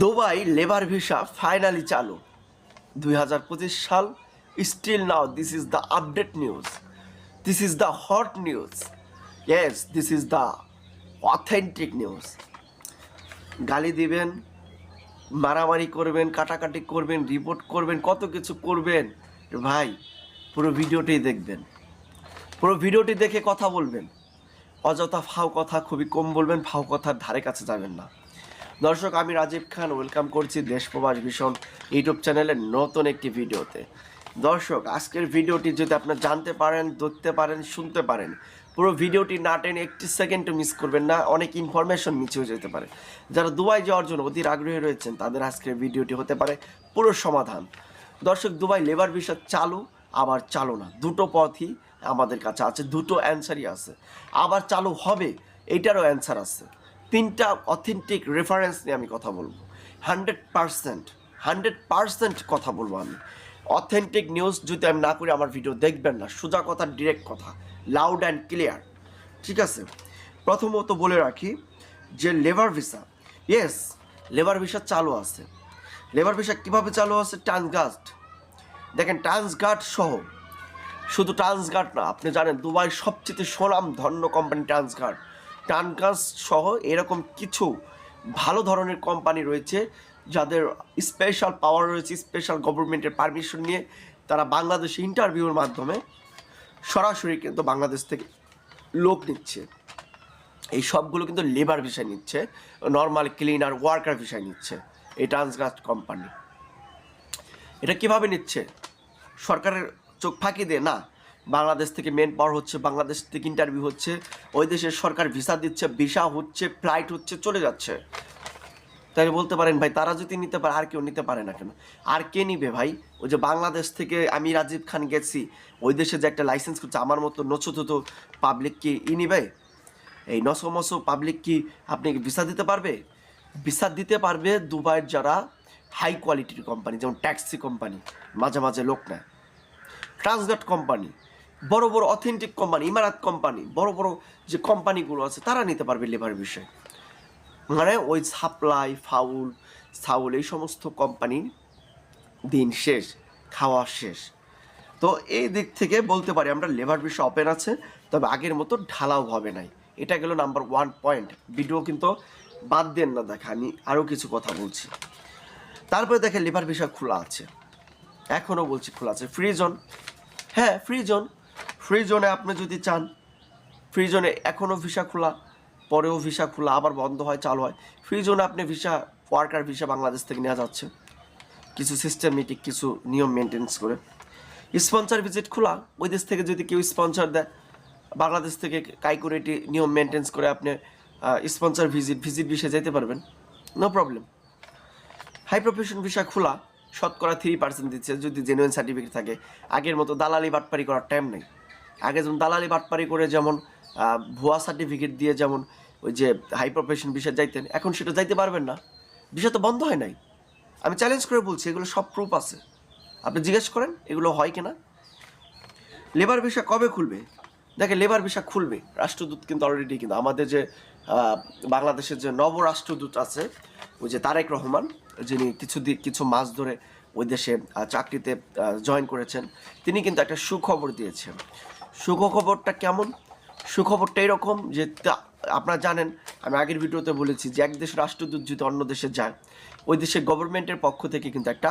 Dubai labour visa finally চালু। দুই হাজার পঁচিশ সাল still now this is the update news this is the hot news yes this is the authentic news গালি দিবেন, মারামারি করবেন, কাটাকাটি করবেন রিপোর্ট করবেন, কত কিছু করবেন। ভাই, পুরো ভিডিওটি দেখবেন। পুরো ভিডিওটি দেখে কথা বলবেন। অযথা ফাও কথা, খুবই কম বলবেন, ফাও কথার ধারে কাছে যাবেন না। দর্শক, আমি রাজীব খান ওয়েলকাম করছি দেশ প্রবাস ভীষণ ইউটিউব চ্যানেলের নতুন একটি ভিডিওতে। দর্শক, আজকের ভিডিওটি যদি আপনার জানতে পারেন, দেখতে পারেন, শুনতে পারেন, পুরো ভিডিওটি না টেনে একটি সেকেন্ডও মিস করবেন না, অনেক ইনফরমেশন মিস হয়ে যেতে পারে। যারা দুবাই যাওয়ার জন্য অধীর আগ্রহী রয়েছেন, তাদের আজকের ভিডিওটি হতে পারে পুরো সমাধান। দর্শক, দুবাই লেবার ভিসা চালু, আবার চালু না, দুটো পথই আমাদের কাছে আছে, দুটো অ্যান্সারই আছে। আবার চালু হবে, এটারও অ্যান্সার আছে। তিনটা অথেন্টিক রেফারেন্স নিয়ে আমি কথা বলব। হান্ড্রেড পারসেন্ট হান্ড্রেড পারসেন্ট কথা বলব আমি। অথেন্টিক নিউজ যদি আমি না করি, আমার ভিডিও দেখবেন না। সোজা কথা ডিরেক্ট কথা। লাউড অ্যান্ড ক্লিয়ার ঠিক আছে? প্রথমত বলে রাখি যে labour visa yes labour visa চালু আছে। লেবার ভিসা কীভাবে চালু আছে? ট্রান্সগাস্ট দেখেন ট্রান্সগার্ড সহ। শুধু ট্রান্সগার্ড না, আপনি জানেন, দুবাই সবচেয়ে সোনাম ধন্য কোম্পানি ট্রান্সগার্ড ট্রান্সগার্ড সহ এরকম কিছু ভালো ধরনের কোম্পানি রয়েছে, যাদের স্পেশাল পাওয়ার রয়েছে স্পেশাল গভর্নমেন্টের পারমিশন নিয়ে তারা বাংলাদেশে ইন্টারভিউর মাধ্যমে সরাসরি কিন্তু বাংলাদেশ থেকে লোক নিচ্ছে। এই সবগুলো কিন্তু লেবার ভিসায় নিচ্ছে নর্মাল ক্লিনার ওয়ার্কার ভিসায় নিচ্ছে, এই ট্রান্সগার্ড কোম্পানি এটা কীভাবে নিচ্ছে? সরকারের চোখ ফাঁকি দিয়ে? না বাংলাদেশ থেকে মেন পাওয়ার হচ্ছে, বাংলাদেশ থেকে ইন্টারভিউ হচ্ছে, ওই দেশের সরকার ভিসা দিচ্ছে ভিসা হচ্ছে ফ্লাইট হচ্ছে, চলে যাচ্ছে। তাই বলতে পারেন ভাই, তারা যদি নিতে পারে, আর কেউ নিতে পারে না কেন? আর কে নিবে ভাই? ওই যে বাংলাদেশ থেকে আমি রাজীব খান গেছি, ওই দেশে যে একটা লাইসেন্স করছে, আমার মতো নচুতো পাবলিক কি ই নিবে? এই নশো মশো পাবলিক কি আপনি ভিসা দিতে পারবে? ভিসা দিতে পারবে দুবাইয়ের যারা হাই কোয়ালিটির কোম্পানি যেমন ট্যাক্সি কোম্পানি মাঝে মাঝে লোক নেয়। ট্রান্সগার্ড কোম্পানি বড় বড় অথেন্টিক কোম্পানি ইমারাত কোম্পানি বড় বড় যে কোম্পানিগুলো আছে, তারা নিতে পারবে লেবার বিষয়ে। মানে ওই সাপ্লাই ফাউল সাউল এই সমস্ত কোম্পানির দিন শেষ, খাওয়া শেষ। তো এই দিক থেকে বলতে পারি আমরা লেবার বিষয় ওপেন আছে, তবে আগের মতো ঢালাও হবে নাই। এটা গেল নাম্বার ওয়ান পয়েন্ট ভিডিও কিন্তু বাদ দেন না, দেখা, আমি আরও কিছু কথা বলছি। তারপরে দেখে লেবার বিষয় খোলা আছে। এখনও বলছি খোলা আছে। ফ্রি জোন হ্যাঁ ফ্রি জোন ফ্রি জোনে আপনি যদি চান ফ্রি জোনে এখনও ভিসা খোলা, পরেও ভিসা খোলা, আবার বন্ধ হয়, চালু হয় ফ্রি জোনে আপনি ভিসা, ওয়ার্কার ভিসা বাংলাদেশ থেকে নেওয়া যাচ্ছে। কিছু সিস্টেমেটিক কিছু নিয়ম মেনটেন্স করে। স্পন্সর ভিজিট খোলা, ওই দেশ থেকে যদি কেউ স্পন্সর দেয়, বাংলাদেশ থেকে কাইকুরেটি নিয়ম মেনটেন্স করে আপনি স্পন্সর ভিজিট ভিজিট ভিসা যেতে পারবেন। No problem high profession visa খোলা, শতকরা থ্রি পার্সেন্ট দিচ্ছে, যদি জেনুইন সার্টিফিকেট থাকে। আগের মতো দালালি বাটপারি করার টাইম নেই। আগে যেমন দালালি বাটপারি করে যেমন ভুয়া সার্টিফিকেট দিয়ে যেমন ওই যে হাই প্রফেশন ভিসা যাইতেন, এখন সেটা যাইতে পারবেন না। বিষয় তো বন্ধ হয় নাই। আমি চ্যালেঞ্জ করে বলছি, এগুলো সব প্রুফ আছে। আপনি জিজ্ঞেস করেন, এগুলো হয় কিনা? লেবার ভিসা কবে খুলবে? দেখে লেবার ভিসা খুলবে, রাষ্ট্রদূত কিন্তু অলরেডি কিন্তু আমাদের যে বাংলাদেশের যে নব রাষ্ট্রদূত আছে, ওই যে তারেক রহমান, যিনি কিছু কিছু মাস ধরে ওই দেশে চাকরিতে জয়েন করেছেন, তিনি কিন্তু একটা সুখবর দিয়েছেন। সুখবরটা কেমন? সুখবরটা এরকম যে আপনারা জানেন, আমি আগের ভিডিওতে বলেছি যে এক দেশের রাষ্ট্রদূত যদি অন্য দেশে যায়, ওই দেশের গভর্নমেন্টের পক্ষ থেকে কিন্তু একটা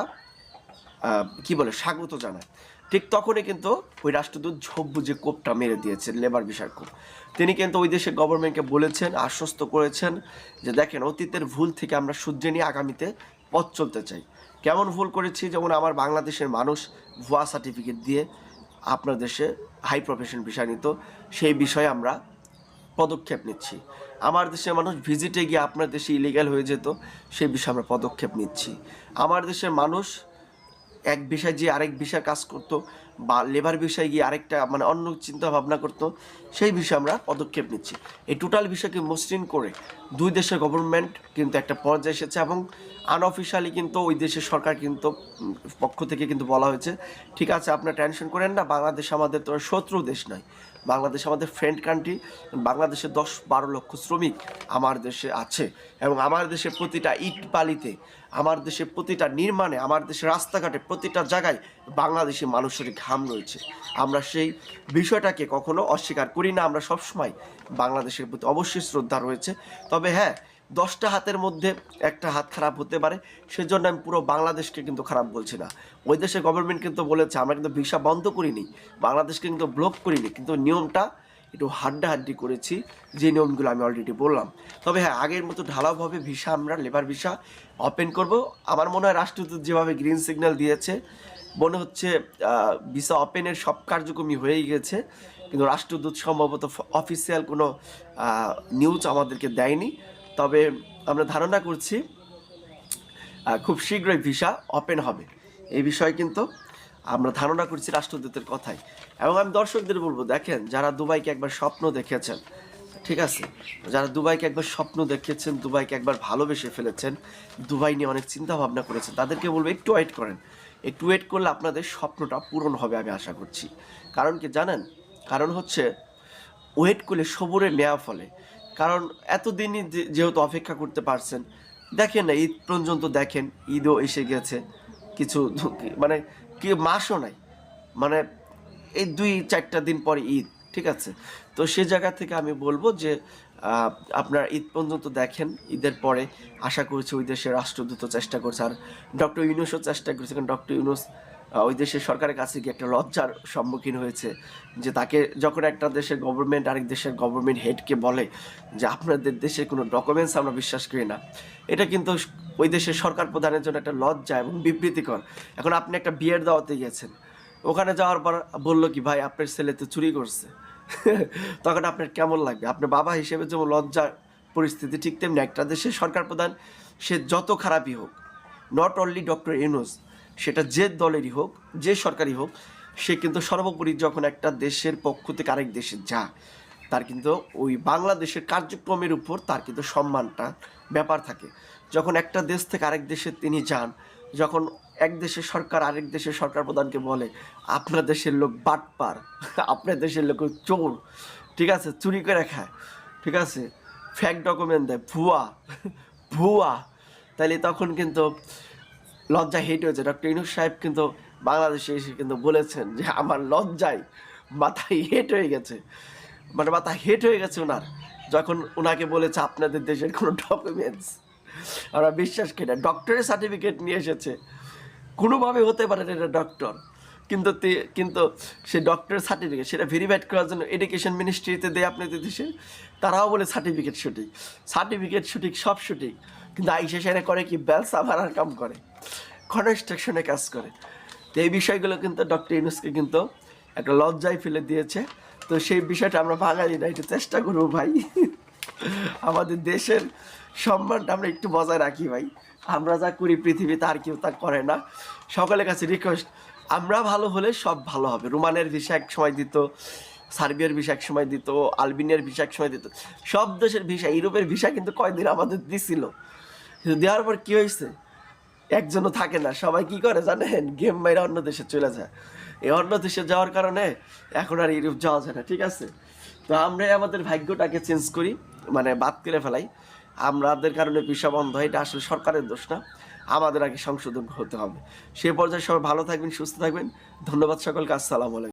কি বলে, স্বাগত জানায়। ঠিক তখনই কিন্তু ওই রাষ্ট্রদূত ঝোপ যে কোপটা মেরে দিয়েছেন, লেবার বিষয় কোপ তিনি কিন্তু ওই দেশের গভর্নমেন্টকে বলেছেন, আশ্বস্ত করেছেন যে দেখেন, অতীতের ভুল থেকে আমরা শুধরে নিয়ে আগামীতে পথ চলতে চাই। কেমন ভুল করেছি? যেমন আমার বাংলাদেশের মানুষ ভুয়া সার্টিফিকেট দিয়ে আপনার দেশে হাই প্রফেশন বিষয় নিত সেই বিষয়ে আমরা পদক্ষেপ নিচ্ছি। আমার দেশের মানুষ ভিজিটে গিয়ে আপনার দেশে ইলিগ্যাল হয়ে যেত, সেই বিষয়ে আমরা পদক্ষেপ নিচ্ছি। আমার দেশের মানুষ এক বিষয় যে আরেক ভিসা কাজ করতো বা লেবার বিষয়ে গিয়ে আরেকটা মানে অন্য চিন্তা ভাবনা করতো, সেই বিষয়ে আমরা পদক্ষেপ নিচ্ছি। এই টোটাল বিষয়কে মসৃণ করে দুই দেশের গভর্নমেন্ট কিন্তু একটা পর্যায়ে এসেছে এবং আনঅফিসিয়ালি কিন্তু ওই দেশের সরকার কিন্তু পক্ষ থেকে কিন্তু বলা হয়েছে, ঠিক আছে, আপনার টেনশন করেন না, বাংলাদেশ আমাদের তো শত্রু দেশ নয়। বাংলাদেশ আমাদের ফ্রেন্ড কান্ট্রি বাংলাদেশে দশ বারো লক্ষ শ্রমিক আমার দেশে আছে এবং আমার দেশে প্রতিটা ইট বালিতে, আমার দেশে প্রতিটা নির্মাণে, আমার দেশে রাস্তাঘাটে প্রতিটা জায়গায় বাংলাদেশি মানুষের ঘাম রয়েছে। আমরা সেই বিষয়টাকে কখনো অস্বীকার করি না, আমরা সবসময় বাংলাদেশের প্রতি অবশ্যই শ্রদ্ধা রয়েছে। তবে হ্যাঁ দশটা হাতের মধ্যে একটা হাত খারাপ হতে পারে, সেজন্য আমি পুরো বাংলাদেশকে কিন্তু খারাপ বলছি না। ওই দেশের গভর্নমেন্ট কিন্তু বলেছে, আমরা কিন্তু ভিসা বন্ধ করিনি, বাংলাদেশকে কিন্তু ব্লক করিনি, কিন্তু নিয়মটা একটু হাড্ডাহাড্ডি করেছি, যে নিয়মগুলো আমি অলরেডি বললাম। তবে হ্যাঁ আগের মতো ঢালাওভাবে ভিসা, আমরা লেবার ভিসা ওপেন করব। আমার মনে হয় রাষ্ট্রদূত যেভাবে গ্রিন সিগন্যাল দিয়েছে, মনে হচ্ছে ভিসা ওপেনের সব কার্যক্রমই হয়েই গেছে, কিন্তু রাষ্ট্রদূত সম্ভবত অফিসিয়াল কোনো নিউজ আমাদেরকে দেয়নি। তবে আমরা ধারণা করছি খুব শীঘ্রই ভিসা ওপেন হবে। এই বিষয়ে কিন্তু আমরা ধারণা করছি রাষ্ট্রদূতের কথাই। এবং আমি দর্শকদের বলব, দেখেন, যারা দুবাইকে একবার স্বপ্ন দেখেছেন, ঠিক আছে? যারা দুবাইকে একবার স্বপ্ন দেখেছেন, দুবাইকে একবার ভালোবেসে ফেলেছেন, দুবাই নিয়ে অনেক চিন্তা ভাবনা করেছেন, তাদেরকে বলব, একটু ওয়েট করেন। একটু ওয়েট করলে আপনাদের স্বপ্নটা পূরণ হবে আমি আশা করছি। কারণ কি জানেন? কারণ হচ্ছে ওয়েট করলে সবুরে নেওয়া ফলে। কারণ এতদিনই যেহেতু অপেক্ষা করতে পারছেন, দেখেন না, ঈদ পর্যন্ত দেখেন, ঈদও এসে গেছে। কিছু মানে কি মাসও নাই। মানে এই দুই, চারটা দিন পরে ঈদ, ঠিক আছে? তো সে জায়গা থেকে আমি বলব যে আপনার ঈদ পর্যন্ত দেখেন, ঈদের পরে আশা করছি ওই দেশের রাষ্ট্রদূত চেষ্টা করছে, আর ডক্টর ইউনুসও চেষ্টা করছে, কারণ ডক্টর ইউনুস ওই দেশের সরকারের কাছে গিয়ে একটা লজ্জার সম্মুখীন হয়েছে যে তাকে যখন একটা দেশের গভর্নমেন্ট আরেক দেশের গভর্নমেন্ট হেডকে বলে যে আপনাদের দেশের কোনো ডকুমেন্টস আমরা বিশ্বাস করি না, এটা কিন্তু ওই দেশের সরকার প্রধানের জন্য একটা লজ্জা এবং বিবৃতিকর। এখন আপনি একটা বিয়ের দাওয়াতে গিয়েছেন, ওখানে যাওয়ার পর বলল কি, ভাই, আপনার ছেলে তো চুরি করছে। তখন আপনার কেমন লাগবে? আপনার বাবা হিসেবে যেমন লজ্জার পরিস্থিতি ঠিক তেমনি একটা দেশের সরকার প্রধান, সে যত খারাপই হোক নট অনলি ডক্টর ইউনুস সেটা যে দলেরই হোক, যে সরকারি হোক, সে কিন্তু সর্বোপরি যখন একটা দেশের পক্ষ থেকে আরেক দেশে যায়, তার কিন্তু ওই বাংলাদেশের কার্যক্রমের উপর তার কিন্তু সম্মানটা ব্যাপার থাকে। যখন একটা দেশ থেকে আরেক দেশে তিনি যান, যখন এক দেশের সরকার আরেক দেশের সরকার প্রধানকে বলে, আপনার দেশের লোক বাটপার, আপনার দেশের লোক চোর, ঠিক আছে, চুরি করে খায়, ঠিক আছে ফ্যাক ডকুমেন্ট দেয়, ভুয়া ভুয়া। তাইলে তখন কিন্তু লজ্জা হেট হয়েছে। ডক্টর ইনুস সাহেব কিন্তু বাংলাদেশে এসে কিন্তু বলেছেন যে, আমার লজ্জায় মাথায় হেট হয়ে গেছে। মানে মাথা হেট হয়ে গেছে ওনার। যখন ওনাকে বলেছে, আপনাদের দেশের কোনো ডকুমেন্টস আমরা বিশ্বাস করি না। ডক্টরের সার্টিফিকেট নিয়ে এসেছে। কোনোভাবে হতে পারে না এটা ডক্টর কিন্তু কিন্তু সে ডক্টরের সার্টিফিকেট সেটা ভেরিফাইড করার জন্য এডুকেশন মিনিস্ট্রিতে দেয় আপনাদের দেশে। তারাও বলে সার্টিফিকেট সঠিক। সার্টিফিকেট সঠিক, সব সঠিক। কিন্তু আইসা সেরা করে কি? ব্যবসা ভাড়ার কাম করে। কনস্ট্রাকশনে কাজ করে। তো এই বিষয়গুলো কিন্তু ডক্টর ইউনুসকে কিন্তু একটা লজ্জায় ফেলে দিয়েছে। তো সেই বিষয়টা আমরা বাঙালি না একটু চেষ্টা করব ভাই। আমাদের দেশের সম্মানটা আমরা একটু বজায় রাখি ভাই। আমরা যা করি পৃথিবীতে আর কেউ তা করে না। সকলের কাছে রিকোয়েস্ট আমরা ভালো হলে সব ভালো হবে। রোমানের ভিসা এক সময় দিত, সার্বিয়ার ভিসা এক সময় দিত, আলবেনিয়ার ভিসা এক সময় দিত। সব দেশের ভিসা, ইউরোপের ভিসা কিন্তু কয়দিন আমাদের দিছিল। দেওয়ার পর কি হয়েছে? একজনও থাকে না। সবাই কি করে জানেন? গেম মাইরা অন্য দেশে চলে যায়। এই অন্য দেশে যাওয়ার কারণে এখন আর ইউরোপ যাওয়া যায় না, ঠিক আছে? তো আমরা আমাদের ভাগ্যটাকে চেঞ্জ করি মানে বাদ করে ফেলাই। আমাদের কারণে পিসা বন্ধ হয় এটা আসলে সরকারের দোষ না। আমাদের আগে সংশোধন হতে হবে। সে পর্যায়ে সবাই ভালো থাকবেন, সুস্থ থাকবেন। ধন্যবাদ সকলকে, আসসালামু আলাইকুম।